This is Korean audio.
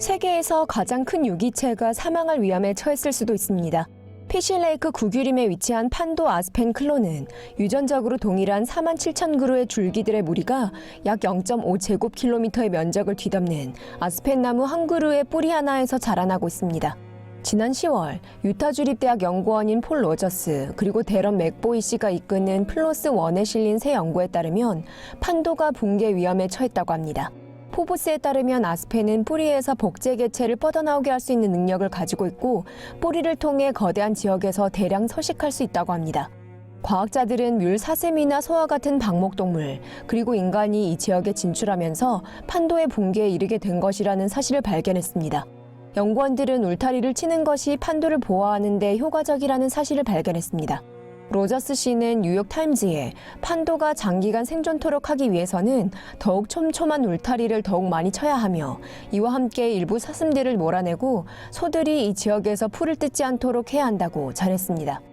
세계에서 가장 큰 유기체가 사망할 위험에 처했을 수도 있습니다. 피실레이크 구규림에 위치한 판도 아스펜 클로는 유전적으로 동일한 4만 7천 그루의 줄기들의 무리가 약 0.5제곱킬로미터의 면적을 뒤덮는 아스펜 나무 한 그루의 뿌리 하나에서 자라나고 있습니다. 지난 10월 유타 주립대학 연구원인 폴 로저스 그리고 데런 맥보이 씨가 이끄는 플로스 원에 실린 새 연구에 따르면 판도가 붕괴 위험에 처했다고 합니다. 포브스에 따르면 아스펜은 뿌리에서 복제 개체를 뻗어나오게 할 수 있는 능력을 가지고 있고 뿌리를 통해 거대한 지역에서 대량 서식할 수 있다고 합니다. 과학자들은 뮬 사슴이나 소와 같은 방목동물 그리고 인간이 이 지역에 진출하면서 판도의 붕괴에 이르게 된 것이라는 사실을 발견했습니다. 연구원들은 울타리를 치는 것이 판도를 보호하는 데 효과적이라는 사실을 발견했습니다. 로저스 씨는 뉴욕 타임즈에 판도가 장기간 생존토록 하기 위해서는 더욱 촘촘한 울타리를 더욱 많이 쳐야 하며 이와 함께 일부 사슴들을 몰아내고 소들이 이 지역에서 풀을 뜯지 않도록 해야 한다고 전했습니다.